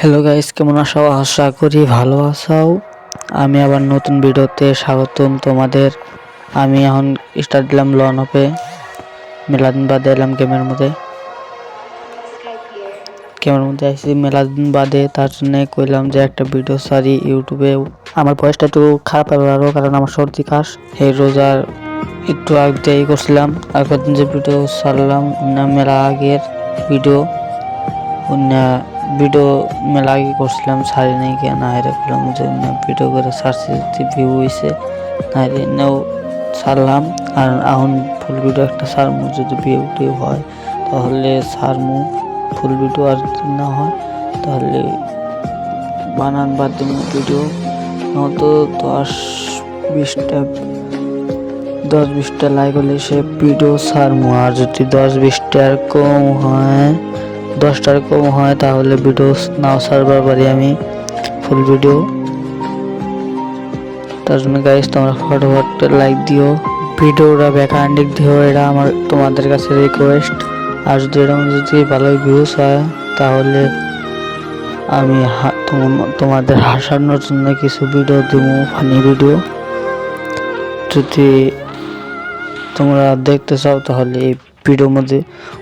Hello guys কেমন আছো? আশা করি ভালো আছাও আমি আবার নতুন ভিডিওতে স্বাগতম তোমাদের। আমি এখন স্টার্ট দিলাম লন অফে মেলাদিন বাদে এলাম গেমের মধ্যে। গেমের মধ্যে আসছি মেলাদিন বাদে, তার জন্য কইলাম যে একটা ভিডিও সারি ইউটিউবে আমার বয়সটা একটু খারাপ আরও কারণ আমার সর্দি কাশ। এই রোজার একটু আগে করছিলাম। আর কদিন যে ভিডিও না মেলা আগের ভিডিও অন্য ভিডিও মেলা করছিলাম, সারি নাই কে না হেরে করলাম যে অন্য ভিডিও করে সারছি ভিউ হয়েছে না হেরে নেও ছাড়লাম আর এখন ফুল ভিডিও একটা সারমু, যদি ভিউ টিউ হয়, তাহলে সারমু ফুল ভিডিও আর না হয়, তাহলে বানান বাদ ভিডিও নয়তো দশ বিশটা দশ বিশটা লাইক হলে সে ভিডিও সারমু, আর যদি দশ বিশটার কম হয় দশটার কম হয়, তাহলে ভিডিও নাও সার্ভার পারি আমি ফুল ভিডিও তার জন্য গাইস তোমরা ফটোফট লাইক দিও। ভিডিওটা ব্যাকআন্ডিক দিও, এটা আমার তোমাদের কাছে রিকোয়েস্ট আর যদি এরকম যদি ভালো ভিউজ হয়, তাহলে আমি তোমাদের হাসানোর জন্য কিছু ভিডিও দেবো ফানি ভিডিও যদি তোমরা দেখতে চাও, তাহলে এই ভিডিওর মধ্যে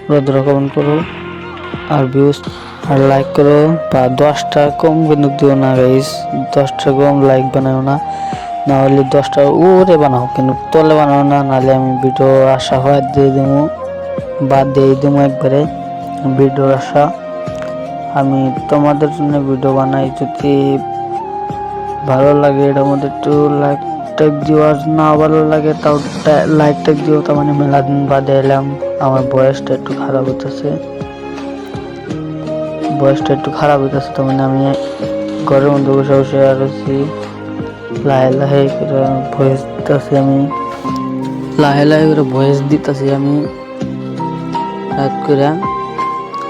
ওরা কমেন্ট করো। আর ভিউজ আর লাইক করো বা দশটা কম কিন্তু দিও না গাইস দশটা কম লাইক বানাও না না হলে দশটা উপরে বানাও, কিন্তু তলে বানাও না, নাহলে আমি ভিডিও আশা হয় দিয়ে দেবো বাদ দিয়ে দেবো একবারে ভিডিওর আশা। আমি তোমাদের জন্য ভিডিও বানাই, যদি ভালো লাগে এটার মধ্যে একটু লাইক টাইক দিও, আর না ভালো লাগে তাও লাইক টাইক দিও, তার মানে মেলা দিন বাদে এলাম। আমার বয়সটা একটু খারাপ হতেছে বয়সটা একটু খারাপ হইতেছে, তো মানে আমি ঘরের মধ্যে বসে বসে আর হচ্ছি লাহে লাহে করে ভয়েস দিতেছি আমি। লাহে লাহে করে ভয়েস দিতেছি আমি। রাত করে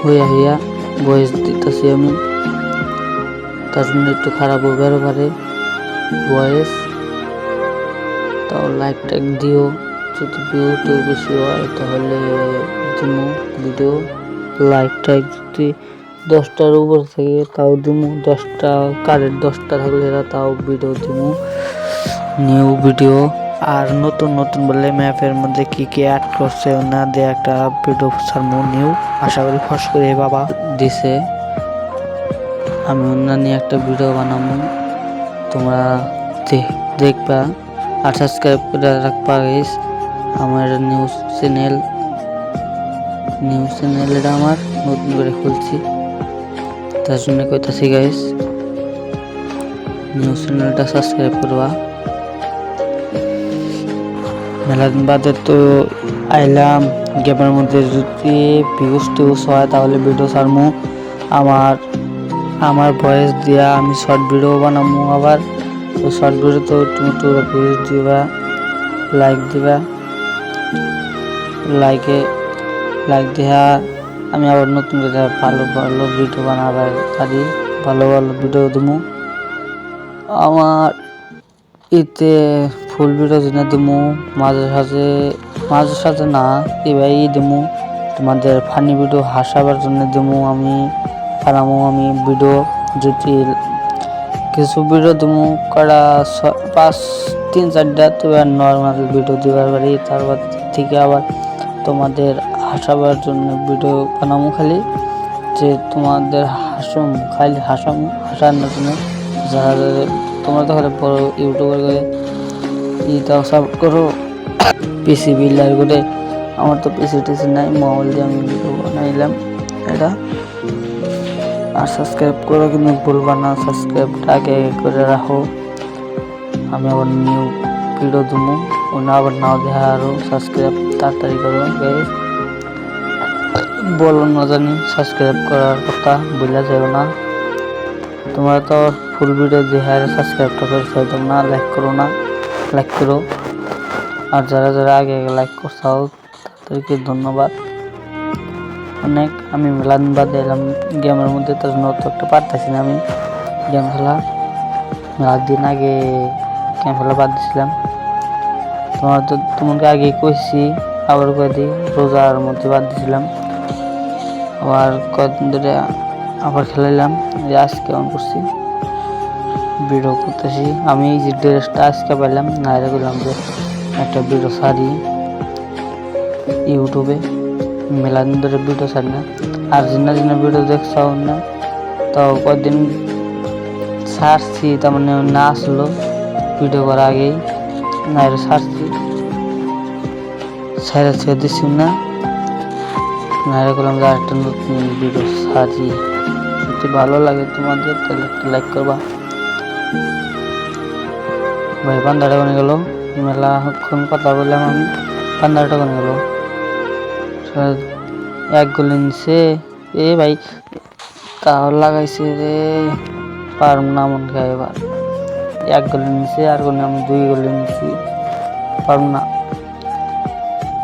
হইয়া হইয়া ভয়েস দিতেছি আমি। তার জন্য একটু খারাপ হইবারও পারে ভয়েস। তাও লাইক টাইক দিও, যদি ভিউ টিউ বেশি হয় তাহলে দিমু ভিডিও লাইক টাইক যদি দশটার উপর থেকে তাও দিমু, দশটা, কারের দশটা থাকলে এরা তাও ভিডিও দিমু নিউ ভিডিও আর নতুন নতুন বলে ম্যাপের মধ্যে কি কি অ্যাড করছে না দিয়ে একটা ভিডিও ছাড়মু নিউ আশা করি ফস করে বাবা দিছে। আমি অন্য নিয়ে একটা ভিডিও বানাবো তোমরা দেখবা। আর সাবস্ক্রাইব করে রাখবা গাইস আমার নিউজ চ্যানেল নিউজ চ্যানেল এটা আমার, নতুন করে খুলছি। তার জন্য কইতাছি গাইস নিউজ চ্যানেলটা সাবস্ক্রাইব করবা। মেলা দিন বাদে তো আইলাম, গেমের মধ্যে যদি ভিউজ টিউজ হয়, তাহলে ভিডিও ছাড়মু। আমার আমার ভয়েস দিয়া আমি শর্ট ভিডিও বানামু আবার। তো শর্ট ভিডিও তো তুমি তো ভিউজ দিবা লাইক দিবা। লাইকে লাইক দিয়া আমি আবার নতুন করে ভালো ভালো ভিডিও বানাবার পারি ভালো ভালো ভিডিও দেবো আমার ইতে ফুল ভিডিও যেন দিমু, মাঝে সাঝে মাঝে সাঝে না এবার ই দিমু। তোমাদের ফানি ভিডিও হাসাবার জন্য দিমু আমি বানামু আমি ভিডিও যদি কিছু ভিডিও দিমু করা পাঁচ, তিন, চারটা, তো নর্মাল ভিডিও দিবার পারি তারপর থেকে আবার তোমাদের হাসাবার জন্য ভিডিও বানামু খালি, যে তোমাদের হাসুম, খালি হাসাম, হাসানোর জন্য যারা তোমরা তো খালি বড় ইউটিউবার করে ইটাও সাপোর্ট করো। পিসি বিল্ডার করে, আমার তো পিসি টিসি নাই মোবাইল দিয়ে আমি ভিডিও বানাইলাম, এটা। আর সাবস্ক্রাইব করো কিন্তু ভুলবা না সাবস্ক্রাইবটা আগে করে রাখো। আমি আবার নিউ ভিডিও দেবো ওনা আবার নাও দেখা আরও সাবস্ক্রাইব তাড়াতাড়ি করো বলো না জানি সাবস্ক্রাইব করার কথা বলে যাবে না। তোমরা তো ফুল ভিডিও দেখে সাবস্ক্রাইবটা করে চাইতাম না লাইক করো না লাইক করো। আর যারা যারা আগে আগে লাইক করছাও, তাদেরকে ধন্যবাদ। অনেক, আমি মেলান বাদ এলাম গেমের মধ্যে, তার জন্য একটা পারতেছি না আমি। গেম খেলা, মেলার দিন আগে গেম খেলা বাদ দিছিলাম। তোমার তো তোমাকে আগে কইছি, আবার কয়ে রোজার মধ্যে বাদ দিছিলাম। আবার কদিন ধরে আবার খেলাইলাম। যে আজকে অন করছি। ভিডিও করতেছি। আমি যে ড্রেসটা আজকে পাইলাম, নাইরা করলাম যে একটা ভিডিও সারি ইউটিউবে। মেলাদিন ধরে ভিডিও ছাড়ি না। আর জিনা জিনা ভিডিও দেখছাও না তো কদিন সারছি তার মানে না আসলো। ভিডিও করার আগেই নাইরা সারছি ছাড়া ছেড়ে দিচ্ছি না। নাইরা করলাম যে আরেকটা নতুন ভিডিও সারি যদি ভালো লাগে তোমাদের, তাহলে একটা লাইক করবা। ভাই পান্দাটা কোনে গেল? মেলাক্ষণ কথা বললাম আমি পান্দাটা কোনে গেল? এক গোলে নিছে। এ ভাই তাও লাগাইছে রে। পারম না মন খায় এবার। এক গোলে নিছে, আর কোনো আমি দুই গোলে নিছি। পারম না।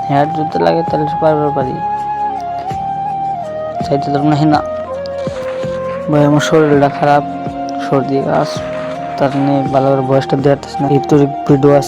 হ্যাঁ যদি লাগে তাহলে পারবার পারি। চাইতে ধরুন না ভাই, আমার শরীরটা খারাপ, সর্দি গাছ তার নিয়ে ভালো করে বয়সটা দেওয়া না। ভিডিও আছে।